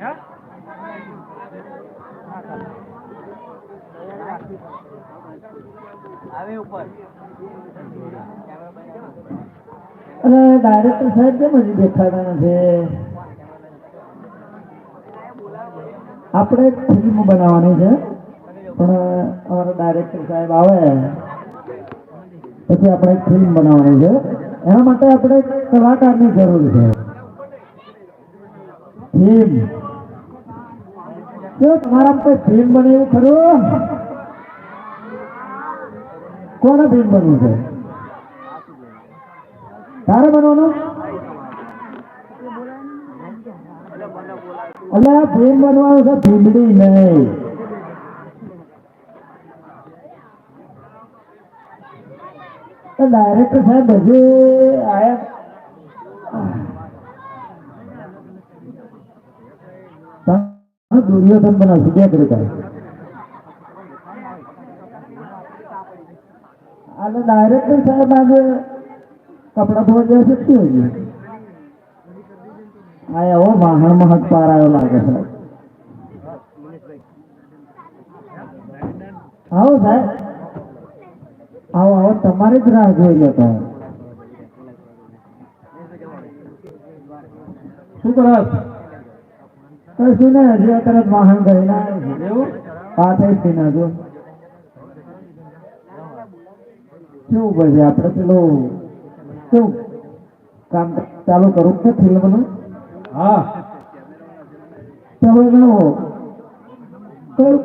Yeah? Director સાહેબ કેમ હજી દેખાતા નથી? આપણે ફિલ્મ બનાવવાની છે, પણ અમારા ડાયરેક્ટર સાહેબ આવે. પછી આપણે એક ફિલ્મ બનાવવાની છે. એના માટે આપણે કલાકારની જરૂર છે. ફિલ્મ તમારા કોઈ ફિલ્મ બને એવું ખરું? કોને ફિલ્મ બનવું છે? તારે બનવાનું? એટલે ફિલ્મ બનવાનું છે ભીમડી નહીં. ડાયરેક્ટર સાહેબ, હજુ આયા. દુર્યોધન બનાવશું, બે કરી અને ડાયરેક્ટર સાહેબ આજે કપડા ધોવા ગયા છે, શું હજી આ એવો વાહણ મહક પાર આવ્યો લાગે છે. આવો સાહેબ. આવો આવો, તમારે જ રાહ જોઈ લેતો શું કરો? કશું ને હજી અત્યારે વાહન છું. એવું? પાછળથી ના જો. શું ભાઈ આપણે પેલો શું? કામ ચાલુ કરું છે ફિલ્મનું હા. તમે કયું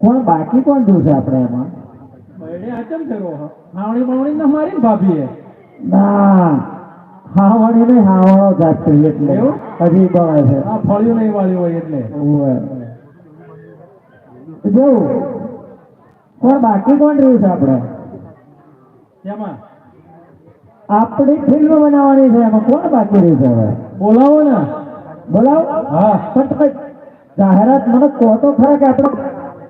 કોણ બાકી કોણ જોશે આપણે એમાં? બરડે આચમ કરો? હાવણી બાવણી ના મારી ભાભીએ. ના. હાવણી નહીં હાવણો જાત થઈ એટલે? હજી બળે છે. આ ફળિયું નહીં વાળી હોય એટલે. જો કોણ બાકી કોણ રહ્યું છે આપણે? આપણી ફિલ્મ બનાવવાની છે એમાં કોણ બાકી રહી છે હવે? બોલાવો ને. બોલાવો? હા. પણ તમે જાહેરાત મને કહો તો ખરા કે આપણે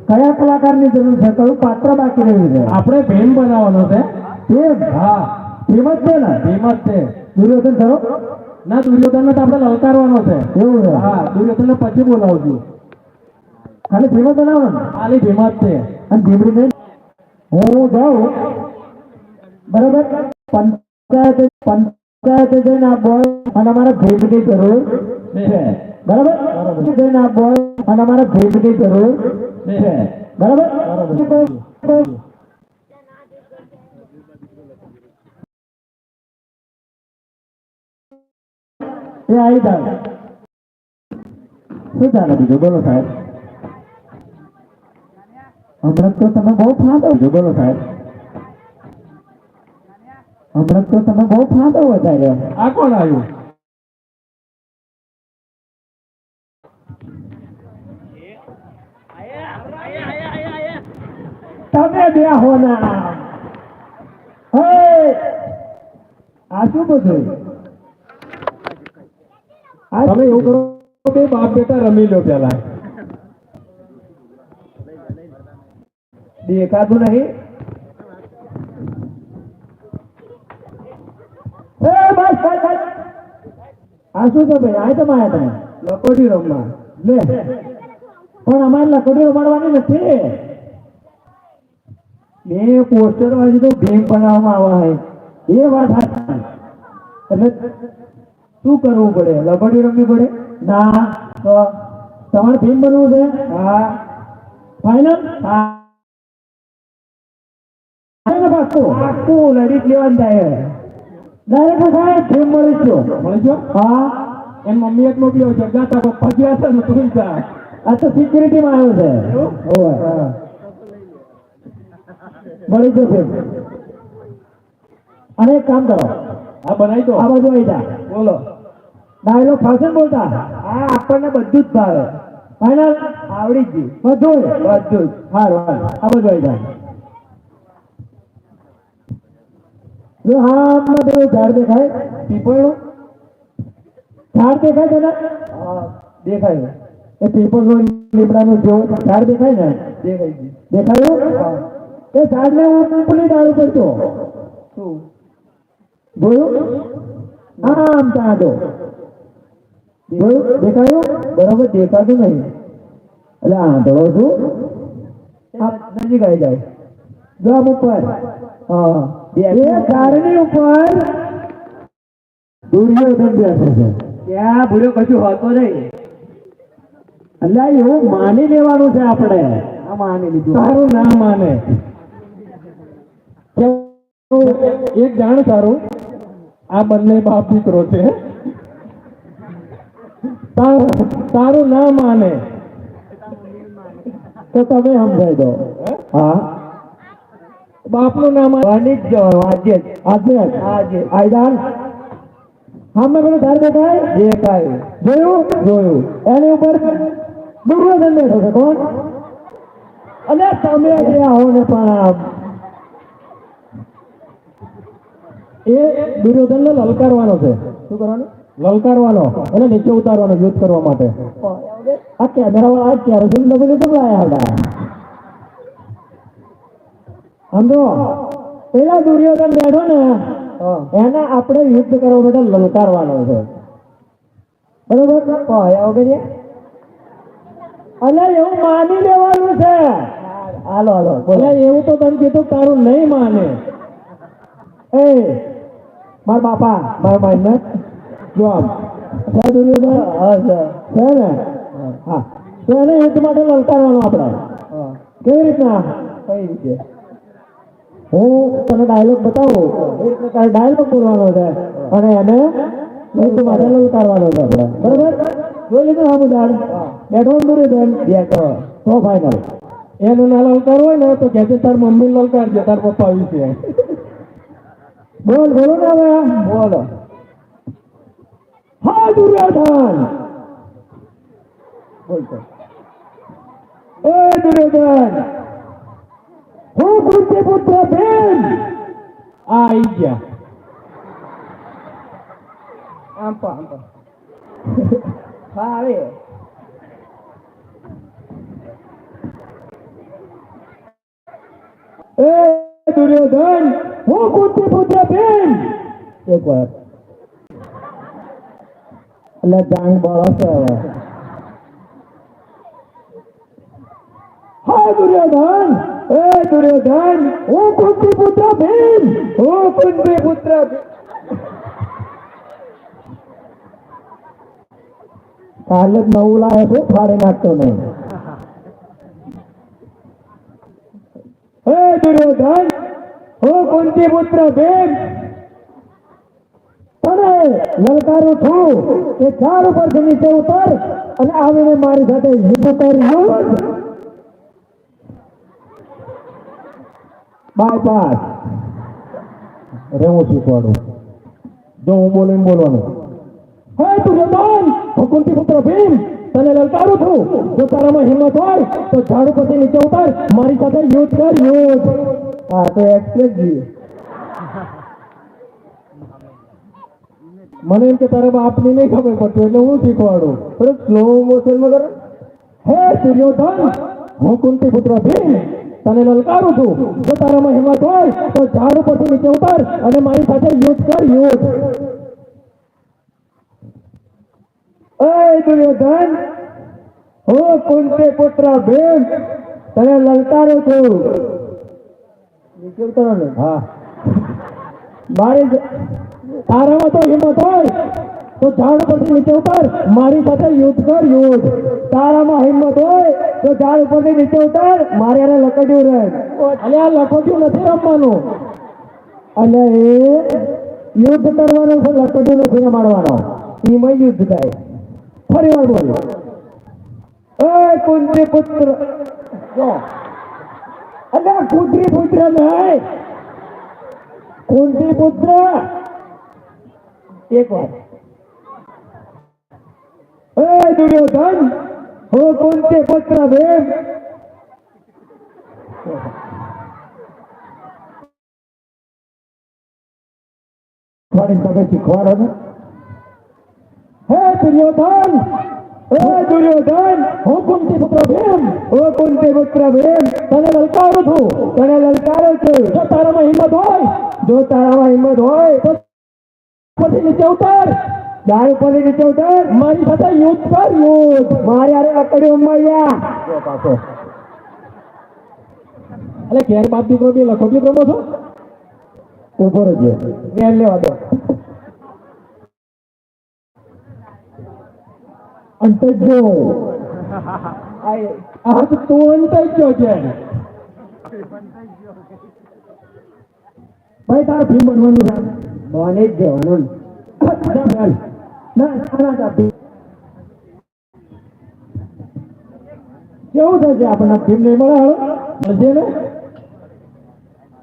કયા કલાકારની જરૂર છે કયું પાત્ર બાકી રહ્યું છે? આપણે ફિલ્મ બનાવવાનો છે. ફિલ્મ? હા. ફિલ્મ જ છે ને? ફિલ્મ જ છે. દુર્યોધન ખરો ના દુર્યોધન તો આપણે લલકારવાનો છે. એવું છે? હા દુર્યોધન ને પછી બોલાવજો. ખાલી ભીમ બનાવવાનું? બનાવો ને ખાલી ભીમ જ છે. અને ભીમડી હું જાઉં. બરાબર પંચાયત પંચાયત જઈને આ બોય અને અમારે ભીમની જરૂર છે બરાબર જઈને આ બોય અને અમારે ભીમની જરૂર છે બરાબર એ આવી જાય શું ચાલે બીજું બોલો સાહેબ હમણાં તો તમે બહુ ફાંદો છો બોલો સાહેબ હમણાં તો તમે બહુ ફાંદો વધાર્યો. આ કોણ આવ્યું? તમે બે હોના આ શું બધું? તમે એવું કરો કે બાપ બેટા રમી લો પેલા દેખાતું નહીં? શું છે ભાઈ, આ તમે આયા તમે લકોટી રમવા. લે. પણ અમારે લકોટી રમાડવાની નથી. બે પોસ્ટર વાળી તો ભીમ બનાવવામાં આવે છે. એ વાત એટલે શું કરવું પડે? લકોડી રમવી પડે? ના. તો તમારે ભીમ બનવું છે? હા. ફાઈનલ હા. પાક્કું પાક્કું લડી લેવાનું થાય ડાયરેક્ટ સાહેબ ભીમ મળી ગયો મળી ગયો હા. એમ મમ્મી એક મોકલ્યો છે ગાતા તો પગ્યા છે ને તું જા આ તો સિક્યુરિટીમાં આવ્યો છે. ઓવે. મળી ગયો અને એક કામ કરો. આ બનાવી દો. આ બાજુ આવી જા. બોલો. ડાયલોગ ફાશન બોલતા? હા આપણને બધું જ ભાવે. ફાઈનલ? આવડી જ. ગયું બધું બધું હારું હારું આ બાજુ આવી જાય જો હા આમાં પેલું ઝાડ દેખાય? પીપળનું? ઝાડ દેખાય તને? દેખાય એ પીપળનું લીમડાનું જો ઝાડ દેખાય ને? દેખાય દેખાયું એ ઝાડને ઉપરની ડાળ ઉપર જો જોયું આમ ત્યાં જો જોયું દેખાયું બરાબર દેખાતું નહીં. એટલે આંધળો છું. નજીક આવી જાય. જો આમ ઉપર. હા. એ ઝાડની ઉપર દુર્યોધન બેસે છે. ત્યાં ભૂલ્યો કશું હોતો નહીં. એટલે એવું માની લેવાનું છે આપણે. આ માની લીધું. તારું ના માને. એક જાણ સારું આ બંને બાપ દીકરો છે. તારું ના માને. તો તમે સમજાઈ દો. હા? બાપનું નામ માને વાણિજ્ય વાજ્ય. આજે આજે. આયદાન. સામે પેલું ધાર દેખાય? દેખાય જોયું? જોયું. એની ઉપર દુર્યોધન બેઠો છે કોણ? અને તમે જે આવો ને પણ એ દુર્યોધન ને લલકારવાનો છે. શું કરવાનું? લલકારવાનો. અને નીચે ઉતારવાનો યુદ્ધ કરવા માટે. આ કેમેરા વાળા આ કેરોસીન ડબલ તો લાયા હતા સમજો? પેલા દુર્યોધન બેઠો ને એને આપણે યુદ્ધ કરવા માટે લલકારવાનો છે. બરોબર? કહ્યા વગર અલે એવું માની લેવાનું છે. હાલો હાલો બોલે. એવું તો તને કીધું તારું નહીં માને. એ માર બાપા માર માઈને જો આમ. દુર્યોધન? હા છે. ને? હા. તો એને યુદ્ધ માટે લલકારવાનું આપણે. કેવી રીતના? કઈ રીતે? હું તને ડાયલોગ બતાવું. એક પ્રકાર ડાયલોગ બોલવાનો છે. અને એને યુદ્ધ માટે લલકારવાનો છે આપણે. બરોબર? જોઈ લીધું હા મુદાડ બેઠો દુર્યોધન બેઠો તો ફાઈનલ એનું ના લલકાર હોય ને, તો કે તાર મમ્મી લલકારજે તાર પપ્પા વિશે બોલ, બોલો ને હવે. બોલો. હા, દુર્યોધન. બોલતો એ દુર્યોધન. હું કૃત્ય પુત્ર બેન આ આઈ ગયા આમ પા આમ પા હા આવે એ દુર્યોધન હું કૃત્ય પુત્ર બેન એક વાર એટલે જાંગ બળો છે હવે હા દુર્યોધન એ દુર્યોધન હું કુંતી પુત્ર ભીમ હું કુંતી પુત્ર કાલે જ નવું લાવે છે ફાડી નાખતો નહીં હે દુર્યોધન હું કુંતી પુત્ર ભીમ તને લલકારું છું કે ઝાડ ઉપરથી નીચે ઉતર અને આવીને મારી સાથે યુદ્ધ કર બાયપાસ રહેવું શીખવાડું. જો હું બોલે બોલવાનું. હે તું હું ભગવંતી પુત્ર ભીમ. તને લલકારું છું. જો તારામાં હિંમત હોય, તો ઝાડુ પછી નીચે ઉતાર. મારી સાથે યુદ્ધ કર, યુદ્ધ. હા, તો એક્સપ્રેસ જી મને એમ કે તારા બાપની નહીં ખબર પડતી, એટલે હું શીખવાડું. પણ સ્લો મોશનમાં કરે. હે સૂર્યોધન હું કુંતી પુત્ર ભીમ. તને લલકારું છું. જો તારામાં હિંમત હોય, તો ઝાડ ઉપરથી નીચે ઉતાર અને મારી સાથે યુદ્ધ કર, યુદ્ધ. દુર્યોધન, હું કુંતી પુત્ર ભીમ તને લલકારું છું. નીચે ઉતરો હા. મારી તારામાં તો હિંમત હોય, તો ઝાડ ઉપરથી નીચે ઉતાર, મારી સાથે યુદ્ધ કર, યુદ્ધ. તારામાં હિંમત હોય તો ઝાડ ઉપરથી નીચે ઉતાર, મારે એને લકડ્યું રહે. અને આ લકડ્યું નથી રમવાનું. અને એ યુદ્ધ કરવાનું છે લકડ્યું નથી રમાડવાનો. એમાં યુદ્ધ થાય. ફરી વાર બોલો. એ કુંત્રી પુત્ર. જો. આ કુંત્રી પુત્ર નહીં. કુંતી પુત્ર. એક વાર એ દુર્યોધન. કુંતી પુત્ર ભીમ થોડી તમે શીખવાડો ને હે દુર્યોધન હે દુર્યોધન હું કુંતી પુત્ર ભીમ હું કુંતી પુત્ર ભીમ તને લલકારું છું તને લલકારું છું જો તારામાં હિંમત હોય જો તારામાં હિંમત હોય તો પછી નીચે ઉતર ઝાડ ઉપર નીચે ઉતર મારી સાથે યુદ્ધ કર યુદ્ધ. મારે અરે અકડી ઉમાયા એટલે ઘેર બાપ દીકરો બે લખોટી રમો છો? ઊભો રહેજે મેલ લેવા દો. અંતે જો આ તો તું અંતજો છે. ભાઈ તારા ભીમ બનવાનું છે? બને જ જવાનું. જા ભાઈ. ના ના જા ભીમ. કેવું થશે આપણને ફિલ્મ નહીં મળે હવે મળશે ને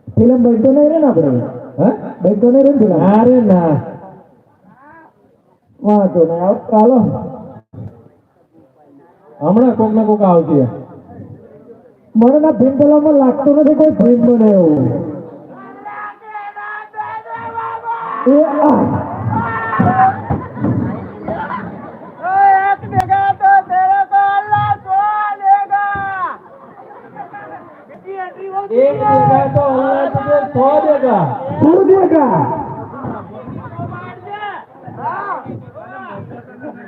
ફિલ્મ બનતો નહીં રે ને આપણે હે બનતો નહીં રે ને ફિલ્મ ના રે ના વાંધો નહીં આવ ચાલો હમણાં કોક ને કોક આવતી મને ના ફિલ્મ પેલામાં લાગતો નથી કોઈ ફિલ્મ બને એવું એ આ देगा तो अल्लाह तुझे सो देगा सो देगा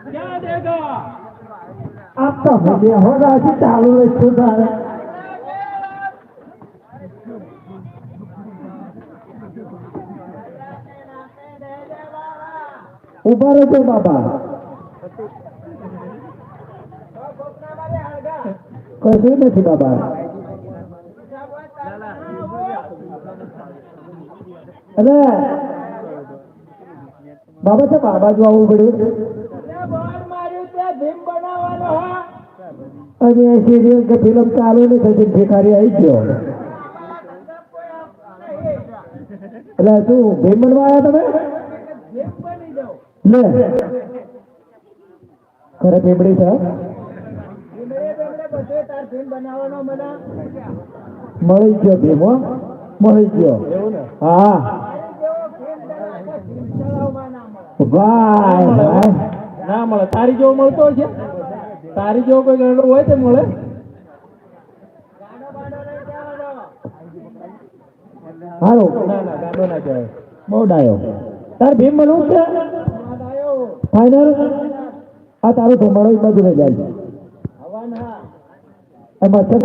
क्या देगा अब तो हो गया होगा जी चालू है सुधार ઊભા રહેજો બાબા કશું નથી બાબા અરે બાબા સાહેબ, આ બાજુ આવવું પડ્યું અને ફિલ્મ ચાલુ નહીં થતી આવી ગયો. એટલે શું, ભીમ બનવા આવ્યા તમે? લે. ખરે ભીમડી છે મળી ગયો ભીમ મળી ગયો. હા. ના મળે. તારી જેવો મળતો છે? તારી જેવો કોઈ ગરડો હોય તે મળે. હાલો. ના ના ગાંડો ના કહેવાય. બહુ ડાયો. તાર ભીમ બનવું છે? ફાઈનલ આ તારું ધુમાડો બાજુ રહી જાય એમાં છે?